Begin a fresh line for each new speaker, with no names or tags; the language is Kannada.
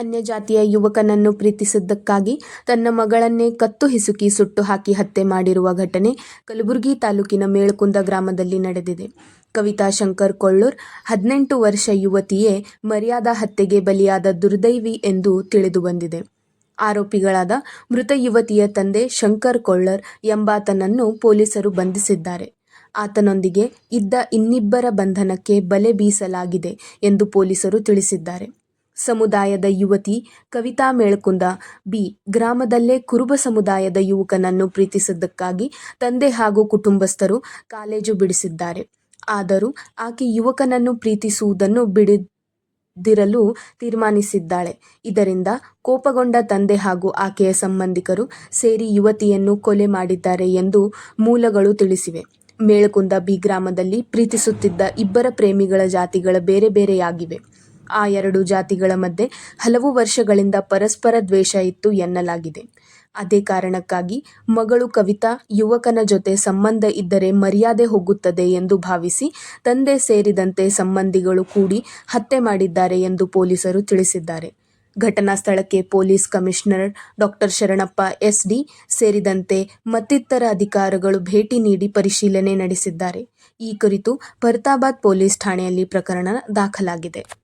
ಅನ್ಯಜಾತಿಯ ಯುವಕನನ್ನು ಪ್ರೀತಿಸಿದ್ದಕ್ಕಾಗಿ ತನ್ನ ಮಗಳನ್ನೇ ಕತ್ತು ಹಿಸುಕಿ ಸುಟ್ಟು ಹಾಕಿ ಹತ್ಯೆ ಮಾಡಿರುವ ಘಟನೆ ಕಲಬುರಗಿ ತಾಲೂಕಿನ ಮೇಳಕುಂದ ಗ್ರಾಮದಲ್ಲಿ ನಡೆದಿದೆ. ಕವಿತಾ ಶಂಕರ್ ಕೊಳ್ಳೂರ್, ಹದಿನೆಂಟು ವರ್ಷ ಯುವತಿಯೇ ಮರ್ಯಾದಾ ಹತ್ಯೆಗೆ ಬಲಿಯಾದ ದುರ್ದೈವಿ ಎಂದು ತಿಳಿದು ಬಂದಿದೆ ಆರೋಪಿಗಳಾದ ಮೃತ ಯುವತಿಯ ತಂದೆ ಶಂಕರ್ ಕೊಳ್ಳರ್ ಎಂಬಾತನನ್ನು ಪೊಲೀಸರು ಬಂಧಿಸಿದ್ದಾರೆ. ಆತನೊಂದಿಗೆ ಇದ್ದ ಇನ್ನಿಬ್ಬರ ಬಂಧನಕ್ಕೆ ಬಲೆ ಬೀಸಲಾಗಿದೆ ಎಂದು ಪೊಲೀಸರು ತಿಳಿಸಿದ್ದಾರೆ. ಸಮುದಾಯದ ಯುವತಿ ಕವಿತಾ ಮೇಳ್ಕುಂದ ಬಿ. ಗ್ರಾಮದಲ್ಲೇ ಕುರುಬ ಸಮುದಾಯದ ಯುವಕನನ್ನು ಪ್ರೀತಿಸಿದ್ದಕ್ಕಾಗಿ ತಂದೆ ಹಾಗೂ ಕುಟುಂಬಸ್ಥರು ಕಾಲೇಜು ಬಿಡಿಸಿದ್ದಾರೆ. ಆದರೂ ಆಕೆ ಯುವಕನನ್ನು ಪ್ರೀತಿಸುವುದನ್ನು ಬಿಡದಿರಲು ತೀರ್ಮಾನಿಸಿದ್ದಾಳೆ. ಇದರಿಂದ ಕೋಪಗೊಂಡ ತಂದೆ ಹಾಗೂ ಆಕೆಯ ಸಂಬಂಧಿಕರು ಸೇರಿ ಯುವತಿಯನ್ನು ಕೊಲೆ ಮಾಡಿದ್ದಾರೆ ಎಂದು ಮೂಲಗಳು ತಿಳಿಸಿವೆ. ಮೇಳ್ಕುಂದ ಬಿ ಗ್ರಾಮದಲ್ಲಿ ಪ್ರೀತಿಸುತ್ತಿದ್ದ ಇಬ್ಬರ ಪ್ರೇಮಿಗಳ ಜಾತಿಗಳ ಬೇರೆ ಬೇರೆಯಾಗಿವೆ. ಆ ಎರಡು ಜಾತಿಗಳ ಮಧ್ಯೆ ಹಲವು ವರ್ಷಗಳಿಂದ ಪರಸ್ಪರ ದ್ವೇಷ ಇತ್ತು ಎನ್ನಲಾಗಿದೆ. ಅದೇ ಕಾರಣಕ್ಕಾಗಿ ಮಗಳು ಕವಿತಾ ಯುವಕನ ಜೊತೆ ಸಂಬಂಧ ಇದ್ದರೆ ಮರ್ಯಾದೆ ಹೋಗುತ್ತದೆ ಎಂದು ಭಾವಿಸಿ ತಂದೆ ಸೇರಿದಂತೆ ಸಂಬಂಧಿಗಳು ಕೂಡಿ ಹತ್ಯೆ ಮಾಡಿದ್ದಾರೆ ಎಂದು ಪೊಲೀಸರು ತಿಳಿಸಿದ್ದಾರೆ. ಘಟನಾ ಸ್ಥಳಕ್ಕೆ police commissioner doctor Sharanappa S. D. ಸೇರಿದಂತೆ ಮತ್ತಿತರ ಅಧಿಕಾರಿಗಳು ಭೇಟಿ ನೀಡಿ ಪರಿಶೀಲನೆ ನಡೆಸಿದ್ದಾರೆ. ಈ ಕುರಿತು ಪರ್ತಾಬಾದ್ ಪೊಲೀಸ್ ಠಾಣೆಯಲ್ಲಿ ಪ್ರಕರಣ ದಾಖಲಾಗಿದೆ.